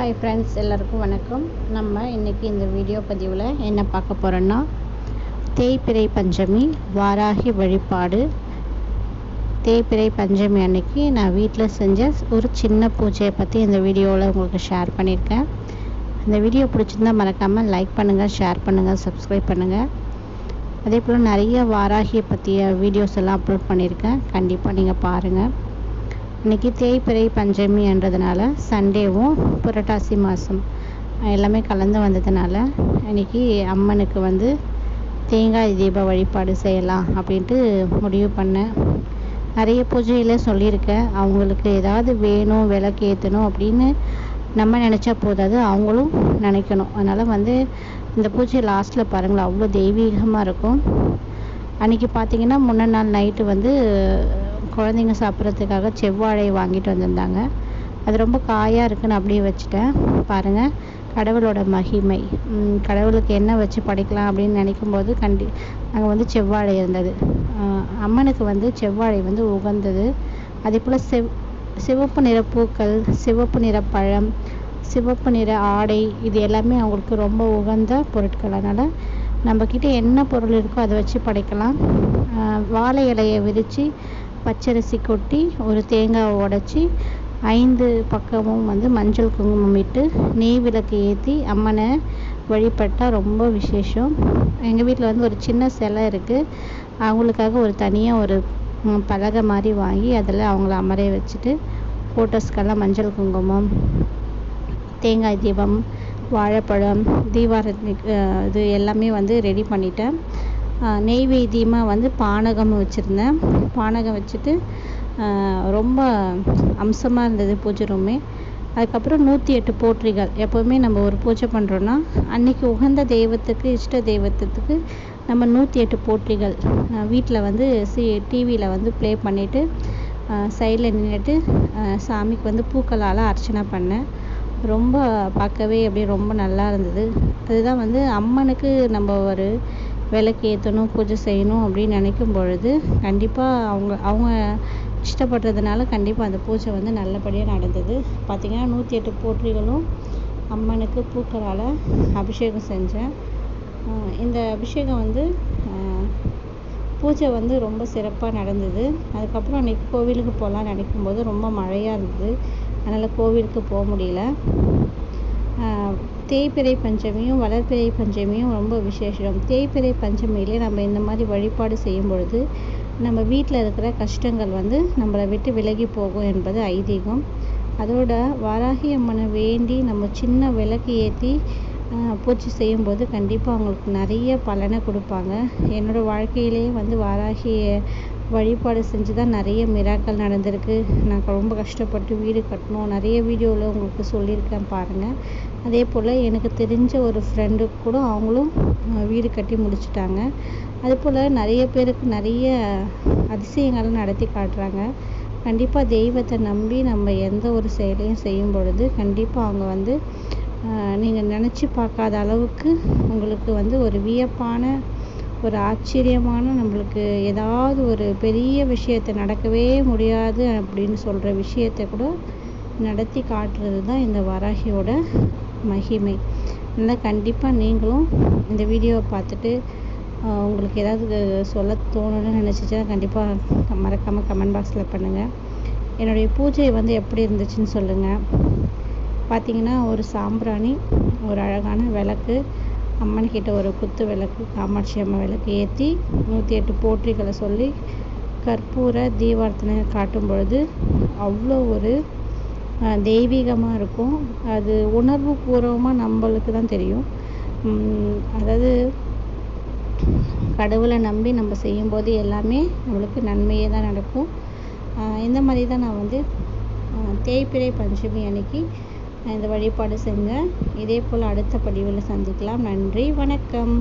Hi friends எல்லாருக்கும் வணக்கம். நம்ம இன்றைக்கி இந்த வீடியோ பதிவில் என்ன பார்க்க போகிறோன்னா தேய்பிறை பஞ்சமி வாராகி வழிபாடு. தேய்பிறை பஞ்சமி அன்னைக்கு நான் வீட்டில் செஞ்ச ஒரு சின்ன பூஜையை பற்றி இந்த வீடியோவில் உங்களுக்கு ஷேர் பண்ணியிருக்கேன். இந்த வீடியோ பிடிச்சிருந்தா மறக்காமல் லைக் பண்ணுங்கள் ஷேர் பண்ணுங்கள் சப்ஸ்கிரைப் பண்ணுங்கள் அதே போல் நிறைய வாராகியை பற்றிய வீடியோஸ் எல்லாம் அப்லோட் பண்ணியிருக்கேன். கண்டிப்பாக நீங்கள் பாருங்கள் இன்றைக்கி தேய்பிறை பஞ்சமின்றதுனால சண்டேவும் புரட்டாசி மாதம் எல்லாமே கலந்து வந்ததுனால இன்றைக்கி அம்மனுக்கு வந்து தேங்காய் தீப வழிபாடு செய்யலாம் அப்படின்ட்டு முடிவு பண்ணேன். நிறைய பூஜையில் சொல்லியிருக்கேன். அவங்களுக்கு ஏதாவது வேணும் விளக்கு ஏற்றணும் அப்படின்னு நம்ம நினச்சா போதாது அவங்களும் நினைக்கணும். அதனால் வந்து இந்த பூஜை லாஸ்ட்டில் பாருங்களேன் அவ்வளோ தெய்வீகமாக இருக்கும். அன்றைக்கி பார்த்தீங்கன்னா முன்ன நாள் நைட்டு வந்து குழந்தைங்க சாப்பிட்றதுக்காக செவ்வாழை வாங்கிட்டு வந்திருந்தாங்க. அது ரொம்ப காயாக இருக்குன்னு அப்படியே வச்சுட்டேன். பாருங்கள் கடவுளோட மகிமை. கடவுளுக்கு என்ன வச்சு படைக்கலாம் அப்படின்னு நினைக்கும் போது கண்டி அங்கே வந்து செவ்வாழை இருந்தது. அம்மனுக்கு வந்து செவ்வாழை வந்து உகந்தது. அதே போல் செவ் சிவப்பு நிற பூக்கள் சிவப்பு நிற பழம் சிவப்பு நிற ஆடை இது எல்லாமே அவங்களுக்கு ரொம்ப உகந்த பொருட்கள். அதனால் நம்மக்கிட்ட என்ன பொருள் இருக்கோ அதை வச்சு படைக்கலாம். வாழை இலையை விரித்து பச்சரிசி கொட்டி ஒரு தேங்காவை உடச்சி ஐந்து பக்கமும் வந்து மஞ்சள் குங்குமம் இட்டு நெய் விளக்கு ஏற்றி அம்மனை வழிபட்டால் ரொம்ப விசேஷம். எங்கள் வீட்டில் வந்து ஒரு சின்ன சிலை இருக்குது அவங்களுக்காக ஒரு தனியாக ஒரு பலகை மாதிரி வாங்கி அதில் அவங்கள அமரைய வச்சுட்டு ஃபோட்டோஸ்க்கெல்லாம் மஞ்சள் குங்குமம் தேங்காய் தீபம் வாழைப்பழம் தீபாரதி இது எல்லாமே வந்து ரெடி பண்ணிட்டேன். நெய்வேத்தியமாக வந்து பானகம் வச்சுருந்தேன். பானகம் வச்சுட்டு ரொம்ப அம்சமாக இருந்தது பூஜை ரூமே. அதுக்கப்புறம் நூற்றி எட்டு போற்றிகள். எப்போவுமே நம்ம ஒரு பூஜை பண்ணுறோன்னா அன்றைக்கி உகந்த தெய்வத்துக்கு இஷ்ட தெய்வத்துக்கு நம்ம நூற்றி எட்டு போற்றிகள். வீட்டில் வந்து சி டிவியில் வந்து ப்ளே பண்ணிவிட்டு சைடில் நின்றுட்டு சாமிக்கு வந்து பூக்களால் அர்ச்சனை பண்ணேன். ரொம்ப பார்க்கவே அப்படியே ரொம்ப நல்லா இருந்தது. அதுதான் வந்து அம்மனுக்கு நம்ம ஒரு விளக்கு ஏற்றணும் பூஜை செய்யணும் அப்படின்னு நினைக்கும் பொழுது கண்டிப்பாக அவங்க அவங்க இஷ்டப்படுறதுனால கண்டிப்பாக அந்த பூஜை வந்து நல்லபடியாக நடந்தது. பார்த்திங்கன்னா நூற்றி எட்டு போற்றிகளும் அம்மனுக்கு பூக்களால் அபிஷேகம் செஞ்சேன். இந்த அபிஷேகம் வந்து பூஜை வந்து ரொம்ப சிறப்பாக நடந்தது. அதுக்கப்புறம் அன்றைக்கி கோவிலுக்கு போகலான்னு நினைக்கும் போது ரொம்ப மழையாக இருந்தது. அதனால் கோவிலுக்கு போக முடியல. தேய்பிறை பஞ்சமியும் வளர்பிறை பஞ்சமியும் ரொம்ப விசேஷம். தேய்பிறை பஞ்சமியிலே நம்ம இந்த மாதிரி வழிபாடு செய்யும் பொழுது நம்ம வீட்டில் இருக்கிற கஷ்டங்கள் வந்து நம்மளை விட்டு விலகி போகும் என்பது ஐதீகம். அதோட வாராகி அம்மனை வேண்டி நம்ம சின்ன விளக்கு ஏற்றி பூஜை செய்யும்போது கண்டிப்பாக அவங்களுக்கு நிறைய பலனை கொடுப்பாங்க. என்னோடய வாழ்க்கையிலேயே வந்து வாராகி வழிபாடு செஞ்சு தான் நிறைய மிராக்கள் நடந்திருக்கு. நான் ரொம்ப கஷ்டப்பட்டு வீடு கட்டணும். நிறைய வீடியோவில் உங்களுக்கு சொல்லியிருக்கேன் பாருங்கள் அதே போல் எனக்கு தெரிஞ்ச ஒரு ஃப்ரெண்டு கூட அவங்களும் வீடு கட்டி முடிச்சிட்டாங்க. அது போல் நிறைய பேருக்கு நிறைய அதிசயங்களை நடத்தி காட்டுறாங்க. கண்டிப்பாக தெய்வத்தை நம்பி நம்ம எந்த ஒரு செயலையும் செய்யும் பொழுது கண்டிப்பாக அவங்க வந்து நீங்கள் நினச்சி பார்க்காத அளவுக்கு உங்களுக்கு வந்து ஒரு வியப்பான ஒரு ஆச்சரியமான நம்மளுக்கு ஏதாவது ஒரு பெரிய விஷயத்தை நடக்கவே முடியாது அப்படின்னு சொல்கிற விஷயத்தை கூட நடத்தி காட்டுறது தான் இந்த வராகியோட மகிமை. அதனால் கண்டிப்பாக நீங்களும் இந்த வீடியோவை பார்த்துட்டு உங்களுக்கு ஏதாவது சொல்ல தோணுன்னு நினச்சிச்சா கண்டிப்பாக மறக்காமல் கமெண்ட் பாக்ஸில் பண்ணுங்கள் என்னுடைய பூஜை வந்து எப்படி இருந்துச்சுன்னு சொல்லுங்கள் பார்த்தீங்கன்னா ஒரு சாம்பிராணி ஒரு அழகான விளக்கு அம்மன்கிட்ட ஒரு குத்து விளக்கு காமாட்சி அம்மன் விளக்கு ஏற்றி நூற்றி எட்டு போற்றிகளை சொல்லி கற்பூர தீபார்த்தனை காட்டும் பொழுது அவ்வளோ ஒரு தெய்வீகமாக இருக்கும். அது உணர்வு பூர்வமாக நம்மளுக்கு தான் தெரியும். அதாவது கடவுளை நம்பி நம்ம செய்யும்போது எல்லாமே நம்மளுக்கு நன்மையே தான் நடக்கும். இந்த மாதிரி தான் நான் வந்து தேய்பிறை பஞ்சமி அன்னைக்கு இந்த வழிபாடு செஞ்சேன் இதே போல் அடுத்த பதிவில் சந்திக்கலாம். நன்றி. வணக்கம்.